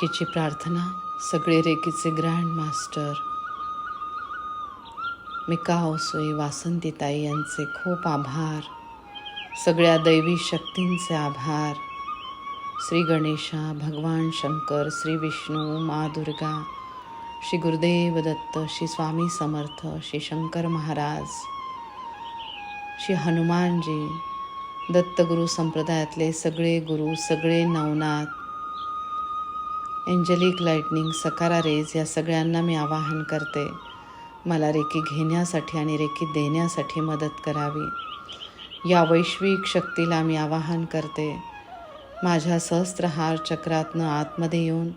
रेकीची प्रार्थना सगळे रेकीचे ग्रँड मास्टर. मिका ओसोई वासंतीताई यांचे खूप आभार. सगळ्या दैवी शक्तींचे आभार. श्री गणेशा भगवान शंकर श्री विष्णू मा दुर्गा श्री गुरुदेव दत्त श्री स्वामी समर्थ श्री शंकर महाराज श्री हनुमानजी दत्तगुरु संप्रदायातले सगळे गुरु सगळे नवनाथ एंजेलिक लाईटनिंग सकारा रेज या सगळ्यांना मी आवाहन करते. मला रेकी घेण्यासाठी आणि रेकी देण्यासाठी मदत करावी. या वैश्विक शक्तीला मी आवाहन करते. माझ्या सहस्त्रहार चक्रातनं आतमध्ये येऊन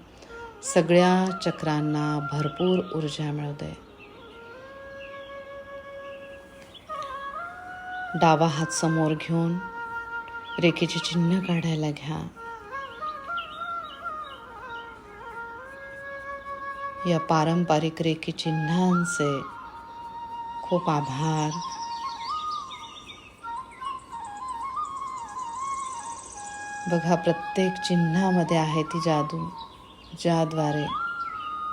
सगळ्या चक्रांना भरपूर ऊर्जा मिळू दे डावा हात समोर घेऊन रेखेचे चिन्ह काढायला घ्या. या पारंपरिक रेखी चिन्हांचे खूप आभार. बघा प्रत्येक चिन्हामध्ये आहे ती जादू ज्याद्वारे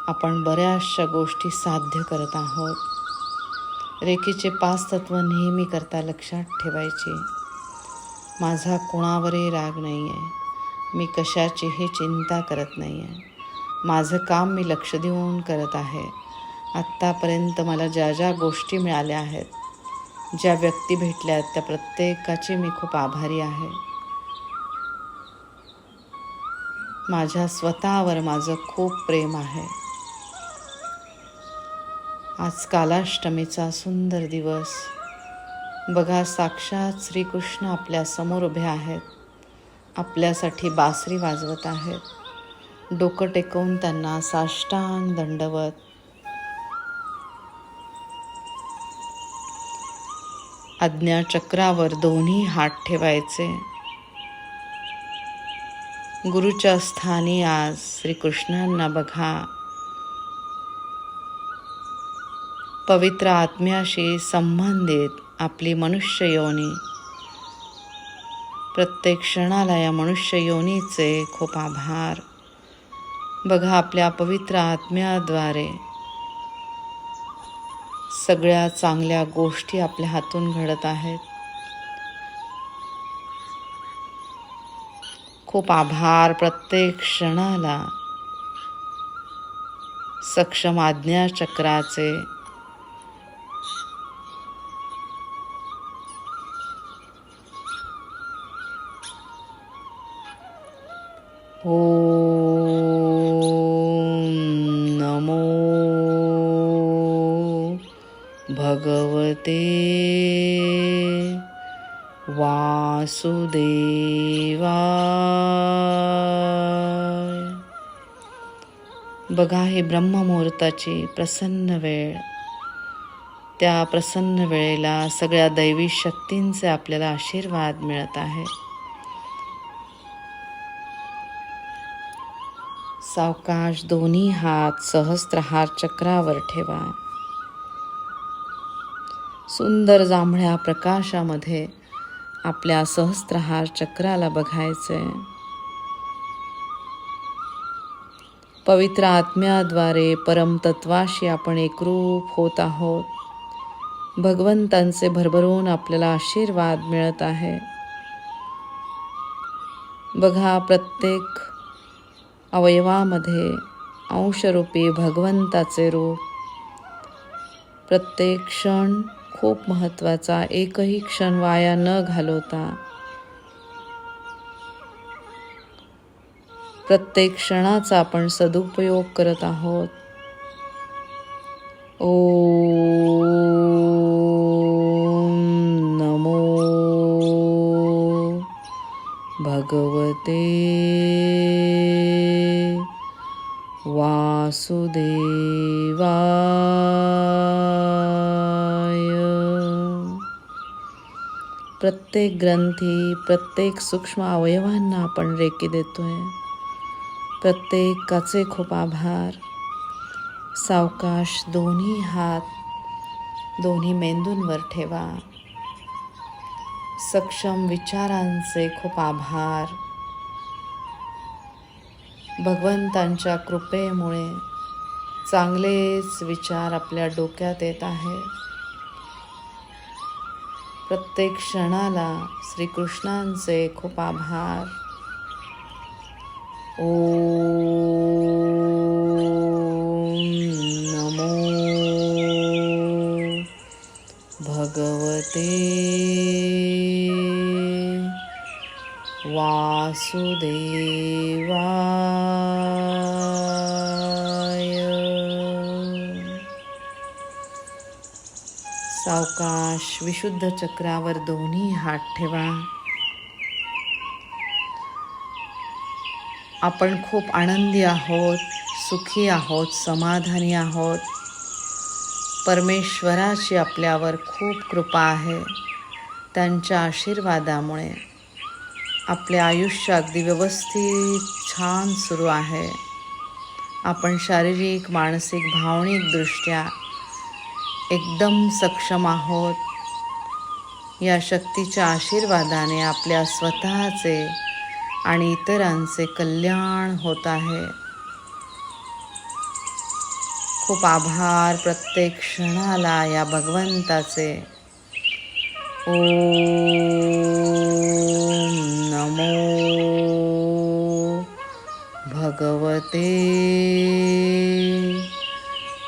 आपण बऱ्याचशा गोष्टी साध्य करत आहोत. रेखीचे पाच तत्व नेहमी करता लक्षात ठेवायचे. माझा कोणावरही राग नाही आहे मी कशाचीही चिंता करत नाही आहे माझं काम मी लक्ष देऊन करत आहे. आत्तापर्यंत मला ज्या ज्या गोष्टी मिळाल्या आहेत ज्या व्यक्ती भेटल्या आहेत त्या प्रत्येकाची मी खूप आभारी आहे. माझ्या स्वतःवर माझं खूप प्रेम आहे. आज कालाष्टमीचा सुंदर दिवस. बघा साक्षात श्रीकृष्ण आपल्यासमोर उभे आहेत. आपल्यासाठी बासरी वाजवत आहेत. डोकं टेकवून त्यांना साष्टांग दंडवत. आज्ञाचक्रावर दोन्ही हात ठेवायचे. गुरुच्या स्थानी आज श्रीकृष्णांना बघा. पवित्र आत्म्याशी संबंधित आपली मनुष्य योनी. प्रत्येक क्षणाला या मनुष्य योनीचे खूप आभार. बघा आपल्या पवित्र आत्म्याद्वारे. सगळ्या चांगल्या गोष्टी आपल्या हातून घडत आहेत. खूप आभार प्रत्येक क्षणाला. सक्षम आज्ञा ब्रह्ममुहूर्ताची प्रसन्न वेळ. त्या प्रसन्न वेळेला सगळ्या दैवी शक्तींचे आपल्याला आशीर्वाद मिळत आहे. सावकाश दोन्ही हात सहस्त्रहार चक्रावर ठेवा. सुंदर जांभळ्या प्रकाशामध्ये आपल्या सहस्त्रहार चक्राला बघायचे पवित्र आत्म्याद्वारे परमतत्वाशी आपण एकरूप होत आहोत. भगवंतांचे भरभरून आपल्याला आशीर्वाद मिळत आहे. बघा प्रत्येक अवयवामध्ये अंशरूपी भगवंताचे रूप. प्रत्येक क्षण खूप महत्त्वाचा एकही क्षण वाया न घालवता. प्रत्येक क्षणाचा आपण सदुपयोग करत आहोत. ओम नमो भगवते वासुदेवाय. प्रत्येक ग्रंथी प्रत्येक सूक्ष्म अवयवांना आपण रेकी देतोय. प्रत्येकाचे खूप आभार. सावकाश दोन्ही हात दोन्ही मेंदूंवर ठेवा. सक्षम विचारांचे खूप आभार. भगवंतांच्या कृपेमुळे चांगलेच विचार आपल्या डोक्यात येत आहे प्रत्येक क्षणाला श्रीकृष्णांचे खूप आभार. नमो भगवते वासुदेवाय। सावकाश विशुद्ध चक्रावर दोन्ही हात ठेवा. आपण खूप आनंदी आहोत सुखी आहोत समाधानी आहोत. परमेश्वराची आपल्यावर खूप कृपा आहे. त्यांच्या आशीर्वादामुळे आपले आयुष्य अगदी व्यवस्थित छान सुरू आहे. आपण शारीरिक मानसिक भावनिकदृष्ट्या एकदम सक्षम आहोत. या शक्तीच्या आशीर्वादाने आपल्या स्वतःचे आणि इतरांचे कल्याण होत आहे. खूप आभार प्रत्येक क्षणाला या भगवंताचे. ओ नमो भगवते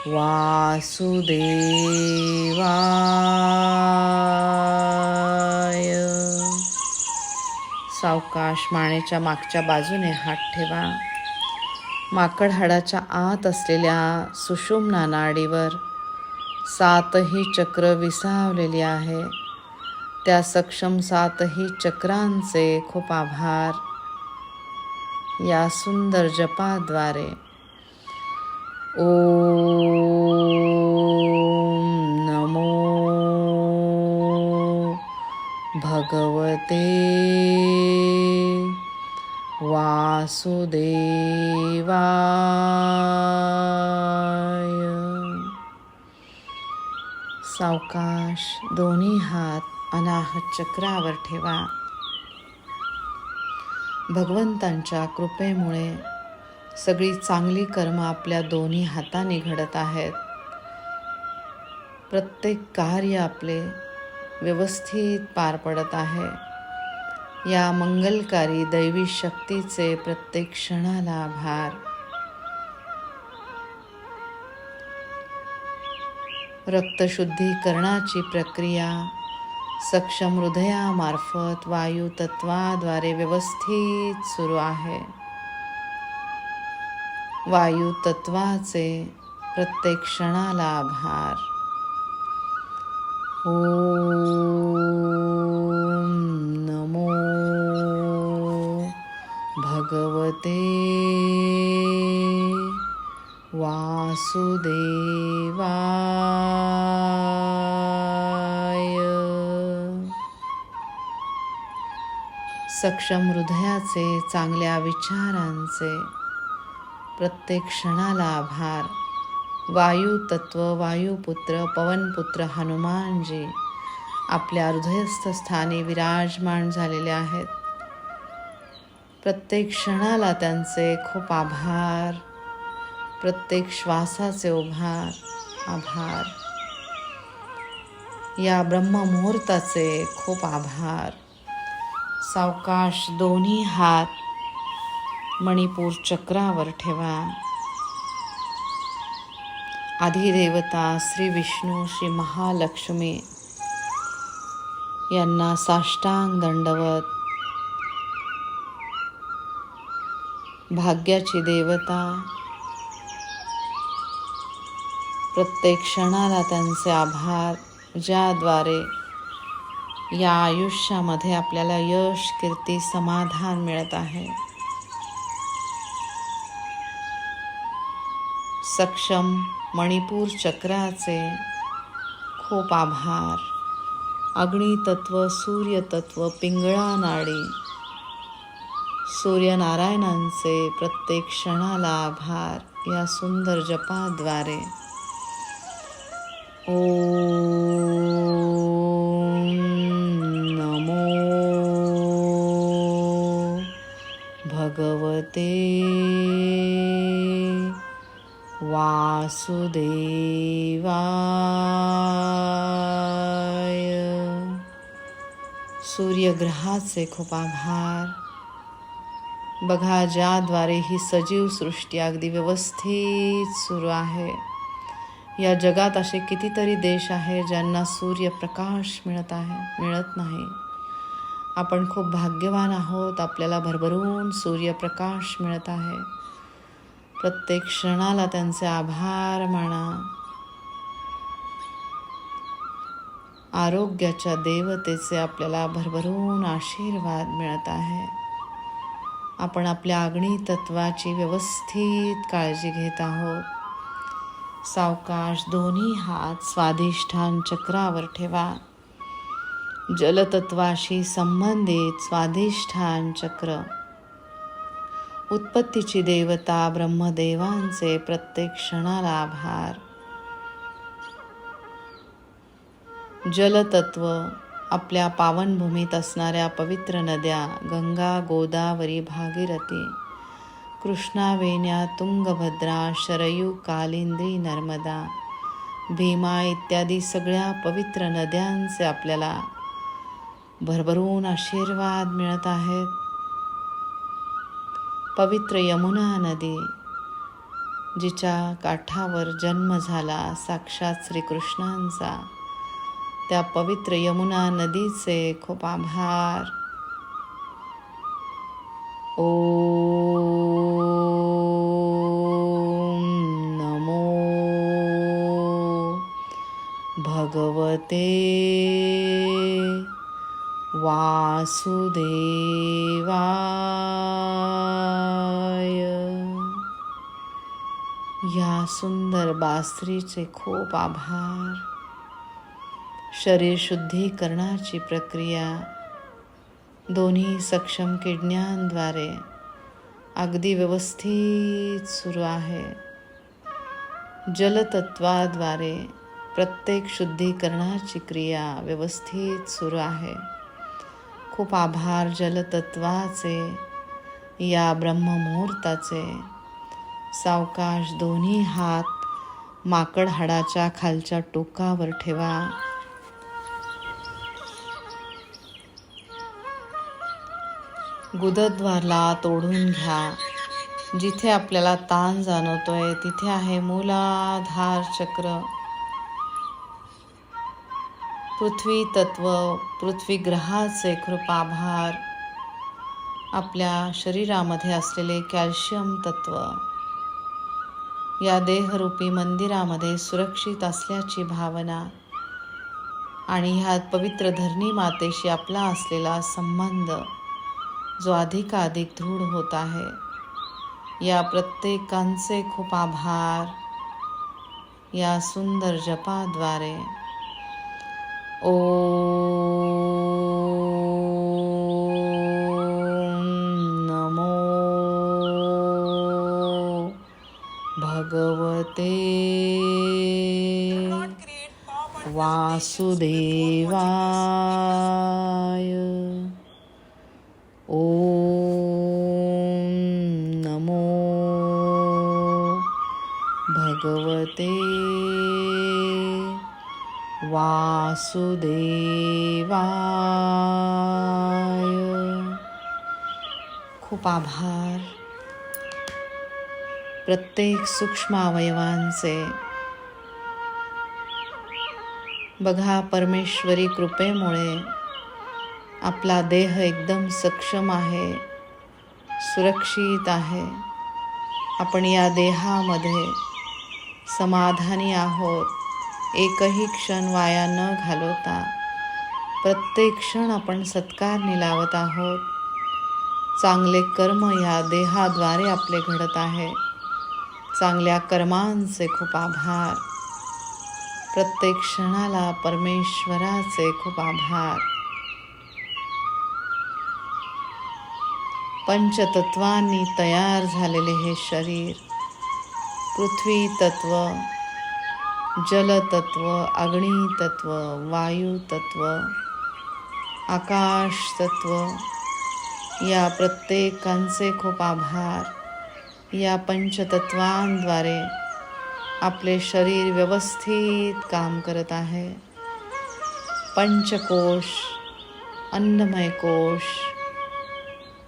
वासुदेवा. सावकाश मानेच्या मागच्या बाजूने हात ठेवा. माकड हाडाच्या आत असलेल्या सुषुम्ना नाडीवर सातही चक्र विसावलेली आहे. त्या सक्षम सातही चक्रांचे खूप आभार. या सुंदर जपाद्वारे. ओ नमो भगवते। वासुदेवाय। सावकाश दोन्ही हात अनाहत चक्रावर ठेवा. भगवंतांच्या कृपेमुळे सगळी चांगली कर्म आपल्या दोन्ही हाताने घडत आहेत. प्रत्येक कार्य आपले व्यवस्थित पार पडत आहे. या मंगलकारी दैवी शक्तीचे प्रत्येक क्षणाला आभार रक्तशुद्धीकरणाची प्रक्रिया सक्षम हृदयामार्फत वायू तत्वाद्वारे व्यवस्थित सुरू आहे. वायू तत्वाचे प्रत्येक क्षणाला आभार ॐ नमो भगवते वासुदेवाय। सक्षम हृदयाचे चांगल्या विचारांचे प्रत्येक क्षणाला आभार. वायुतत्व वायुपुत्र पवनपुत्र हनुमानजी आपल्या हृदयस्थ स्थानी विराजमान झालेले आहेत. प्रत्येक क्षणाला त्यांचे खूप आभार प्रत्येक श्वासाचे उभार आभार. या ब्रह्ममुहूर्ताचे खूप आभार. सावकाश दोन्ही हात मणिपूर चक्रावर ठेवा. आधिदेवता श्री विष्णू श्री महालक्ष्मी यांना साष्टांग दंडवत. भाग्याची देवता. प्रत्येक क्षणाला त्यांचे आभार ज्याद्वारे या आयुष्यामध्ये आपल्याला यश कीर्ती समाधान मिळत आहे. सक्षम मणिपूर चक्राचे खूप आभार. अग्नितत्व सूर्यतत्व पिंगळा नाडी. सूर्यनारायणांचे प्रत्येक क्षणाला आभार या सुंदर जपाद्वारे. ओ नमो भगवते. वा वासुदेवाय। सूर्यग्रहाचे खूप आभार. बघा ज्याद्वारे ही सजीव सृष्टी अगदी व्यवस्थित सुरू आहे. या जगात असे कितीतरी देश आहे ज्यांना सूर्यप्रकाश मिळत आहे मिळत नाही. आपण खूप भाग्यवान आहोत आपल्याला भरभरून सूर्यप्रकाश मिळत आहे. प्रत्येक क्षणाला त्यांचे आभार माना. आरोग्याच्या देवतेचे आपल्याला भरभरून आशीर्वाद मिळत आहे. आपण आपल्या अग्नी तत्वाची व्यवस्थित काळजी घेत आहोत. सावकाश दोन्ही हात स्वाधिष्ठान चक्रावर ठेवा. जलतत्वाशी संबंधित स्वाधिष्ठान चक्र. उत्पत्तीची देवता ब्रह्मदेवांचे प्रत्येक क्षणाला आभार. जलतत्व आपल्या पावनभूमीत असणाऱ्या पवित्र नद्या गंगा गोदावरी भागीरथी कृष्णा वेण्या तुंगभद्रा शरयू कालिंदी नर्मदा भीमा इत्यादी सगळ्या पवित्र नद्यांचे आपल्याला भरभरून आशीर्वाद मिळत आहेत. पवित्र यमुना नदी जिच्या काठावर जन्म झाला साक्षात श्रीकृष्णांचा त्या पवित्र यमुना नदीचे खूप आभार. ओ नमो भगवते वासुदेवाय। या सुंदर बासरीचे खूप आभार। शरीर शुद्धीकरणाची प्रक्रिया दोन्ही सक्षम किडण्यांद्वारे अगदी व्यवस्थित सुरू आहे। जलतत्वाद्वारे प्रत्येक शुद्धीकरणाची क्रिया व्यवस्थित सुरू आहे। खूप आभार जलतत्वाचे या ब्रह्ममुहूर्ताचे. सावकाश दोन्ही हात माकड हाडाच्या खालच्या टोकावर ठेवा. गुदद्वारला तोडून घ्या. जिथे आपल्याला ताण जाणवतोय तिथे आहे मूलाधार चक्र. पृथ्वी तत्व पृथ्वी ग्रहाचे कृपाभार आपल्या शरीरामध्ये असलेले कॅल्शियम तत्व. या देहरूपी मंदिरामध्ये सुरक्षित असल्याची भावना आणि ह्या पवित्र धरणी मातेशी आपला असलेला संबंध जो अधिकाधिक दृढ होत आहे. या प्रत्येकांचे खूप आभार या सुंदर जपाद्वारे ओ नमो भगवते वासुदेवाय। वासुदेवाय। खूप आभार। प्रत्येक सूक्ष्म अवयवांचे। बघा परमेश्वरी कृपेमुळे आपला देह एकदम सक्षम आहे सुरक्षित आहे। आपण या देहामध्ये समाधानी आहोत। एकही क्षण वाया न घालवता प्रत्येक क्षण आपण सत्कार लावत आहोत. चांगले कर्म या देहाद्वारे आपले घडत आहे. चांगल्या कर्मांचे खूप आभार. प्रत्येक क्षणाला परमेश्वराचे खूप आभार. पंचतत्वांनी तयार झालेले हे शरीर पृथ्वी तत्व जलतत्व अग्नितत्व वायुतत्व आकाशतत्व या प्रत्येकांचे खूप आभार. या पंचतत्वांद्वारे आपले शरीर व्यवस्थित काम करत आहे. पंचकोश अन्नमय कोश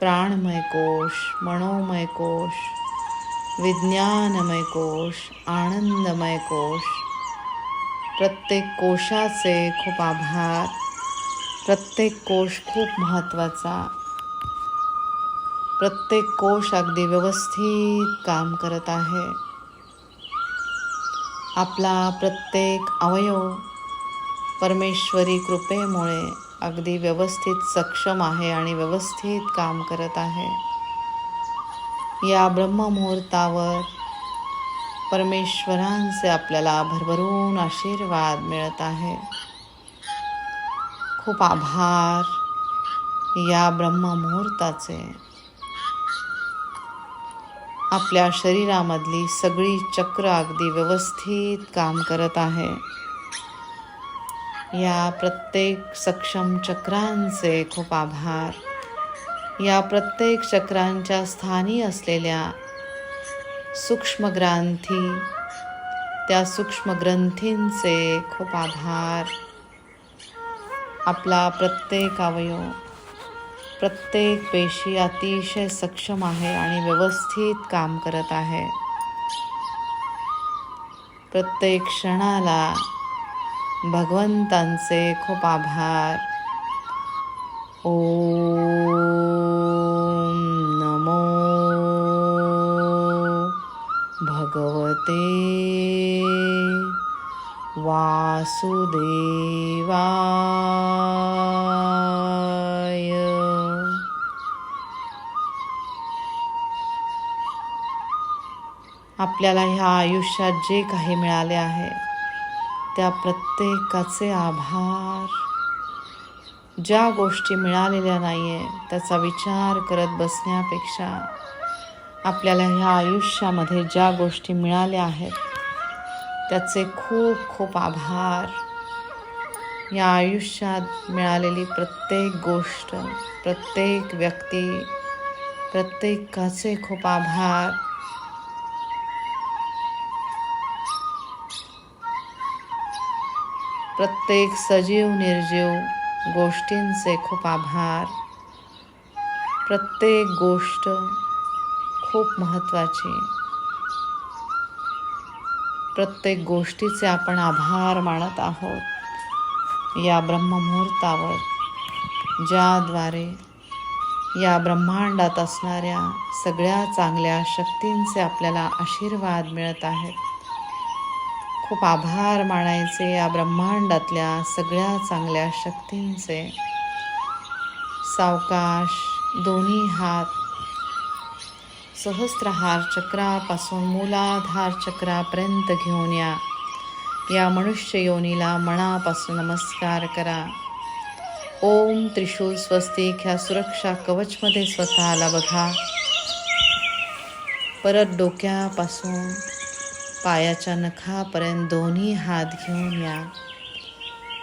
प्राणमय कोश मनोमय कोश विज्ञानमय कोश आनंदमय कोश प्रत्येक कोशाचे खूप आभार. प्रत्येक कोश खूप महत्त्वाचा. प्रत्येक कोश अगदी व्यवस्थित काम करत आहे. आपला प्रत्येक अवयव परमेश्वरी कृपेमुळे अगदी व्यवस्थित सक्षम आहे आणि व्यवस्थित काम करत आहे. या ब्रह्ममुहूर्तावर परमेश्वरांचे आपल्याला भरभरून आशीर्वाद मिळत आहे. खूप आभार या ब्रह्ममुहूर्ताचे. आपल्या शरीरामधली सगळी चक्र अगदी व्यवस्थित काम करत आहे. या प्रत्येक सक्षम चक्रांचे खूप आभार. या प्रत्येक चक्रांच्या स्थानी असलेल्या सूक्ष्म ग्रंथी त्या सूक्ष्म ग्रंथींचे खूप आभार. आपला प्रत्येक अवयव प्रत्येक पेशी अतिशय सक्षम आहे आणि व्यवस्थित काम करत आहे. प्रत्येक क्षणाला भगवंतांचे खूप आभार. ओ भगवते वासुदेवाय. आपल्याला ह्या आयुष्यात जे काही मिळाले आहे त्या प्रत्येकाचे आभार. ज्या गोष्टी मिळालेल्या नाही आहे त्याचा विचार करत बसण्यापेक्षा आपल्याला ह्या आयुष्यामध्ये ज्या गोष्टी मिळाल्या आहेत त्याचे खूप खूप आभार. या आयुष्यात मिळालेली प्रत्येक गोष्ट प्रत्येक व्यक्ती प्रत्येकाचे खूप आभार. प्रत्येक सजीव निर्जीव गोष्टींचे खूप आभार. प्रत्येक गोष्ट खूप महत्त्वाची. प्रत्येक गोष्टीचे आपण आभार मानत आहोत. या ब्रह्ममुहूर्तावर ज्याद्वारे या ब्रह्मांडात असणाऱ्या सगळ्या चांगल्या शक्तींचे आपल्याला आशीर्वाद मिळत आहेत. खूप आभार मानायचे या ब्रह्मांडातल्या सगळ्या चांगल्या शक्तींचे. सावकाश दोन्ही हात सहस्त्रहार चक्रापासून मूलाधार चक्रापर्यंत घेऊन या. या मनुष्य योनीला मनापासून नमस्कार करा. ओम त्रिशूल स्वस्तिक ह्या सुरक्षा कवचमध्ये स्वतःला बघा. परत डोक्यापासून पायाच्या नखापर्यंत दोन्ही हात घेऊन या.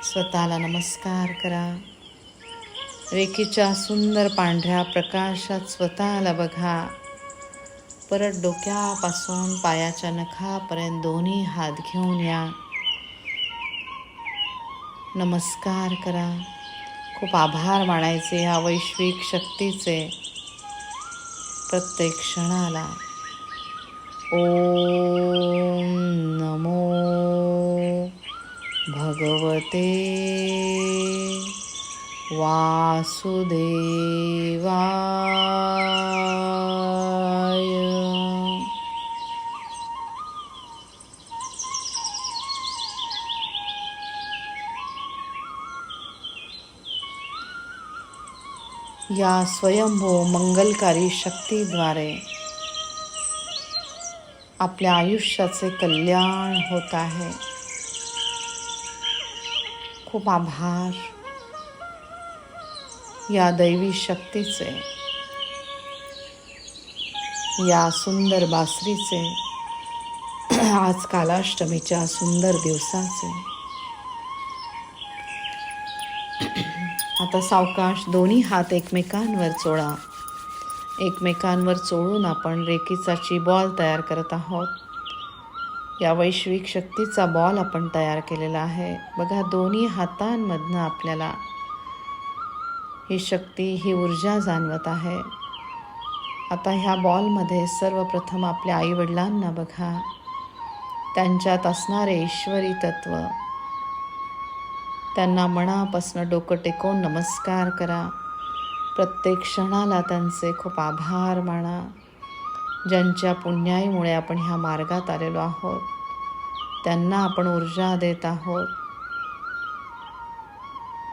स्वतःला नमस्कार करा. रेखीच्या सुंदर पांढऱ्या प्रकाशात स्वतःला बघा. परत डोक्यापासून पायाच्या नखापर्यंत दोन्ही हात घेऊन या. नमस्कार करा. खूप आभार मानायचे ह्या वैश्विक शक्तीचे प्रत्येक क्षणाला. ओम नमो भगवते वासुदेवा या स्वयंभू मंगलकारी शक्तीद्वारे आपल्या आयुष्याचे कल्याण होत आहे. खूप आभार. या दैवी शक्तीचे या सुंदर बासरीचे आज कालाष्टमीच्या सुंदर दिवसाचे आता सावकाश दोन्ही हात एकमेकांवर चोळा. एकमेकांवर चोळून आपण रेकीचाची बॉल तयार करत आहोत. या वैश्विक शक्तीचा बॉल आपण तयार केलेला आहे. बघा दोन्ही हातांमधनं आपल्याला ही शक्ती ही ऊर्जा जाणवत आहे. आता ह्या बॉलमध्ये सर्वप्रथम आपल्या आईवडिलांना बघा. त्यांच्यात असणारे ईश्वरी तत्व त्यांना मनापासनं डोकं टेकवून नमस्कार करा. प्रत्येक क्षणाला त्यांचे खूप आभार माना. ज्यांच्या पुण्याईमुळे आपण ह्या मार्गात आलेलो आहोत त्यांना आपण ऊर्जा देत आहोत.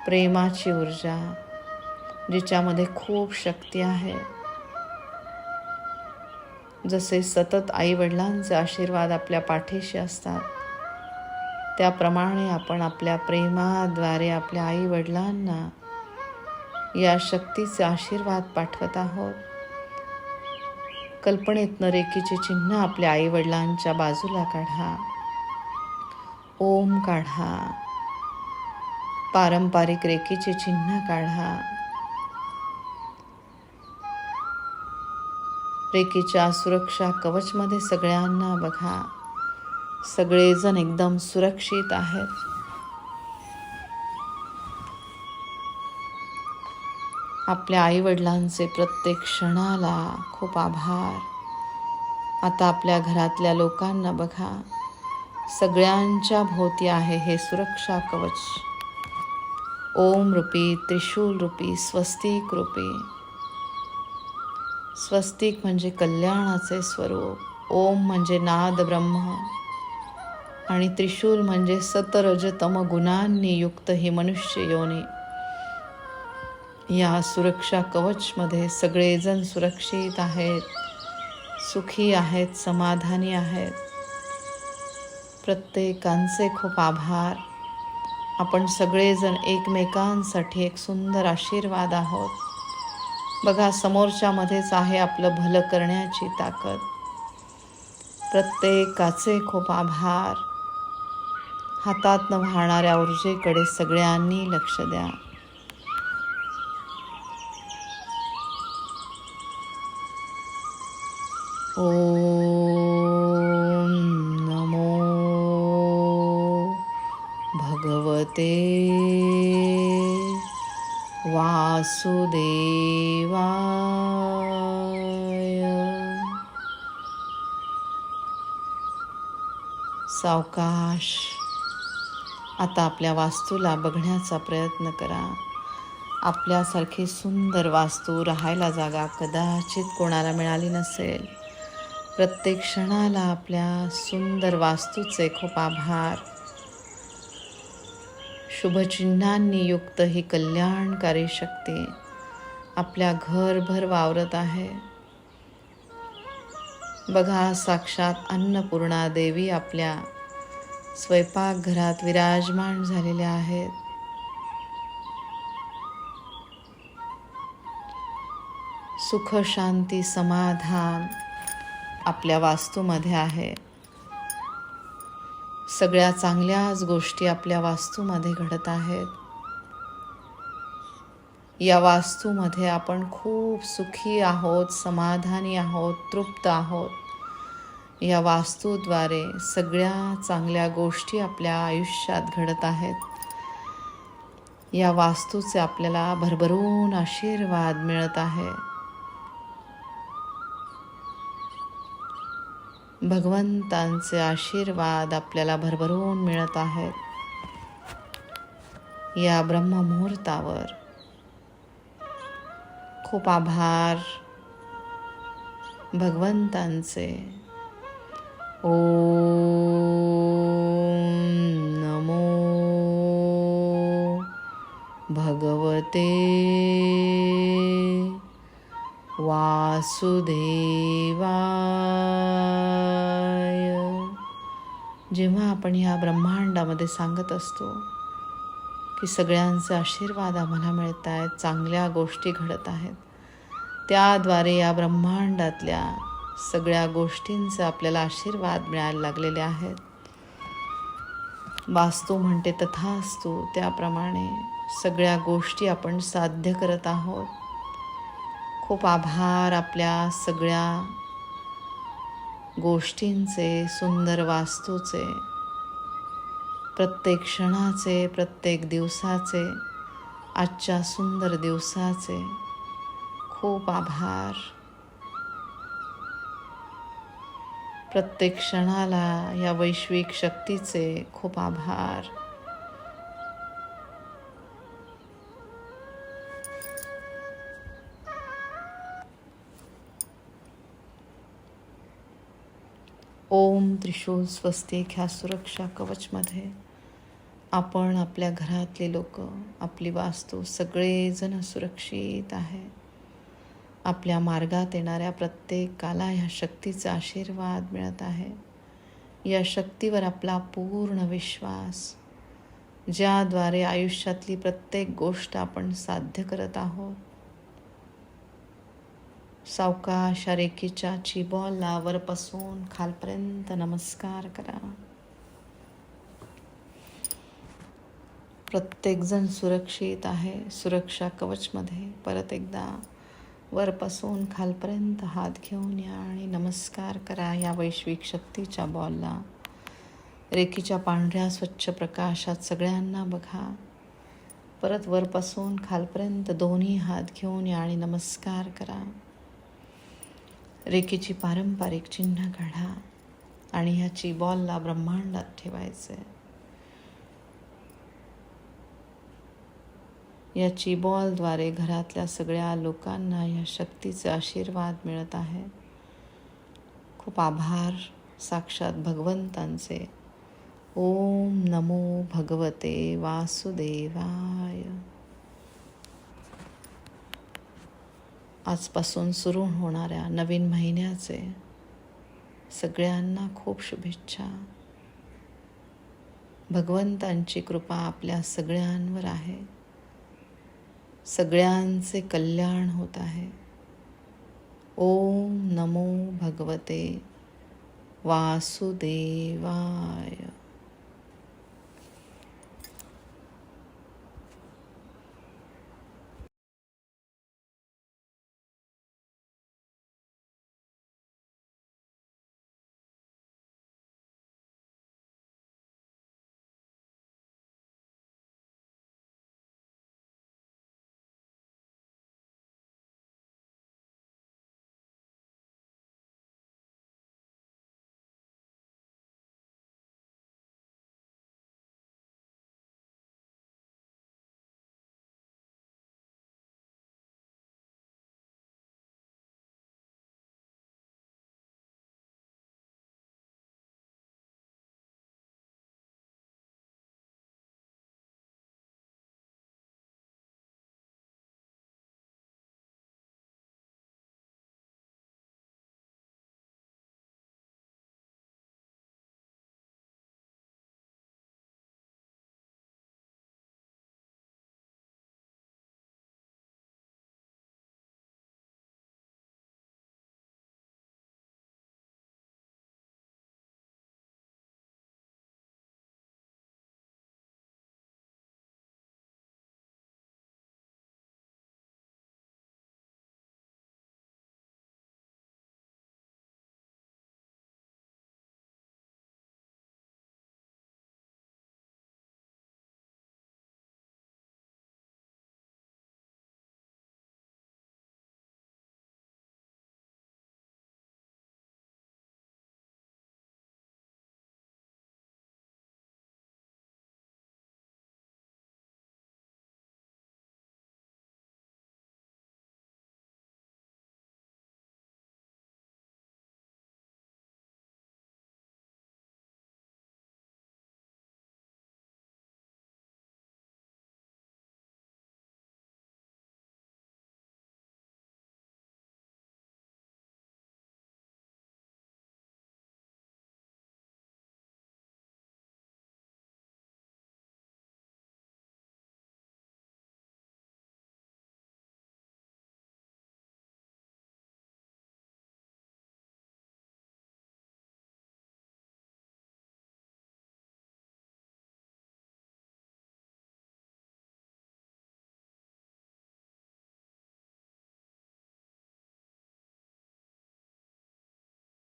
प्रेमाची ऊर्जा जिच्यामध्ये खूप शक्ती आहे. जसे सतत आईवडिलांचे आशीर्वाद आपल्या पाठीशी असतात त्याप्रमाणे आपण आपल्या प्रेमाद्वारे आपल्या आईवडिलांना या शक्तीचे आशीर्वाद पाठवत आहोत. कल्पनेतनं रेखीचे चिन्ह आपल्या आईवडिलांच्या बाजूला काढा. ओम काढा. पारंपरिक रेखीचे चिन्ह काढा. रेखीच्या सुरक्षा कवचमध्ये सगळ्यांना बघा. सगळेजण एकदम सुरक्षित आहेत. आपल्या आईवडिलांचे प्रत्येक क्षणाला खूप आभार. आता आपल्या घरातल्या लोकांना बघा सगळ्यांच्या भोवती आहे हे सुरक्षा कवच. ओम रूपी त्रिशूल रूपी स्वस्तिक रूपी. स्वस्तिक म्हणजे कल्याणाचे स्वरूप ओम म्हणजे नाद ब्रह्म. आणि त्रिशूल म्हणजे सतरजतम गुणांनी युक्त ही मनुष्य योनी. या सुरक्षा कवचमध्ये सगळेजण सुरक्षित आहेत सुखी आहेत समाधानी आहेत. प्रत्येकांचे खूप आभार. आपण सगळेजण एकमेकांसाठी एक सुंदर आशीर्वाद आहोत. बघा समोरच्यामध्येच आहे आपलं भलं करण्याची ताकद. प्रत्येकाचे खूप आभार. हातातनं वाहणाऱ्या ऊर्जेकडे सगळ्यांनी लक्ष द्या. ओम नमो भगवते वासुदेवाय. सावकाश. आता आपल्या वास्तूला बघण्याचा प्रयत्न करा. आपल्यासारखी सुंदर वास्तू राहायला जागा कदाचित कोणाला मिळाली नसेल. प्रत्येक क्षणाला आपल्या सुंदर वास्तूचे खूप आभार. शुभचिन्हांनी युक्त ही कल्याणकारी शक्ती आपल्या घरभर वावरत आहे. बघा साक्षात अन्नपूर्णा देवी आपल्या स्वयंपाकघरात विराजमान झालेल्या आहेत. सुख शांती समाधान आपल्या वास्तूमध्ये आहे. सगळ्या चांगल्याच गोष्टी आपल्या वास्तूमध्ये घडत आहेत. या वास्तूमध्ये आपण खूप सुखी आहोत समाधानी आहोत तृप्त आहोत. या वास्तूद्वारे सगळ्या चांगल्या गोष्टी आपल्या आयुष्यात घडत आहेत. या वास्तूचे आपल्याला भरभरून आशीर्वाद मिळत आहे. भगवंतांचे आशीर्वाद आपल्याला भरभरून मिळत आहेत. या ब्रह्ममुहूर्तावर खूप आभार. भगवंतांचे नमो भगवते वासुदेवाय. जेव्हा आपण ह्या ब्रह्मांडामध्ये सांगत असतो की सगळ्यांचे आशीर्वाद आम्हाला मिळत आहेत चांगल्या गोष्टी घडत आहेत त्याद्वारे या ब्रह्मांडातल्या सगळ्या गोष्टींचा आपल्याला आशीर्वाद मिळायला लागलेले आहेत. वास्तू म्हणते तथा असतो त्याप्रमाणे सगळ्या गोष्टी आपण साध्य करत आहोत. खूप आभार आपल्या सगळ्या गोष्टींचे सुंदर वास्तूचे. प्रत्येक क्षणाचे प्रत्येक दिवसाचे आजच्या सुंदर दिवसाचे खूप आभार. प्रत्येक क्षणाला या वैश्विक शक्तीचे खूप आभार. ओम त्रिशूल स्वस्तिक ह्या सुरक्षा कवचमध्ये. आपण आपल्या घरातले लोक आपली वास्तू सगळेजण सुरक्षित आहे आपल्या मार्गात येणाऱ्या प्रत्येकाला ह्या शक्तीचा आशीर्वाद मिळत आहे. या शक्तीवर आपला पूर्ण विश्वास ज्याद्वारे आयुष्यातली प्रत्येक गोष्ट आपण साध्य करत आहोत. सावकाश या चिबॉलला वरपासून खालपर्यंत नमस्कार करा. प्रत्येकजण सुरक्षित आहे सुरक्षा कवचमध्ये. परत एकदा वरपासून खालपर्यंत हात घेऊन या आणि नमस्कार करा या वैश्विक शक्तीच्या बॉलला. रेकीच्या पांढऱ्या स्वच्छ प्रकाशात सगळ्यांना बघा. परत वरपासून खालपर्यंत दोन्ही हात घेऊन या आणि नमस्कार करा. रेखेची पारंपरिक चिन्ह काढा आणि ह्याची बॉलला ब्रह्मांडात ठेवायचं आहे याची बॉलद्वारे घरातल्या सगळ्या लोकांना या शक्तीचे आशीर्वाद मिळत आहे. खूप आभार साक्षात भगवंतांचे. ओम नमो भगवते वासुदेवाय. आजपासून सुरू होणाऱ्या नवीन महिन्याचे सगळ्यांना खूप शुभेच्छा. भगवंतांची कृपा आपल्या सगळ्यांवर आहे. सगळ्यांचे कल्याण होत आहे. ओम नमो भगवते वासुदेवाय.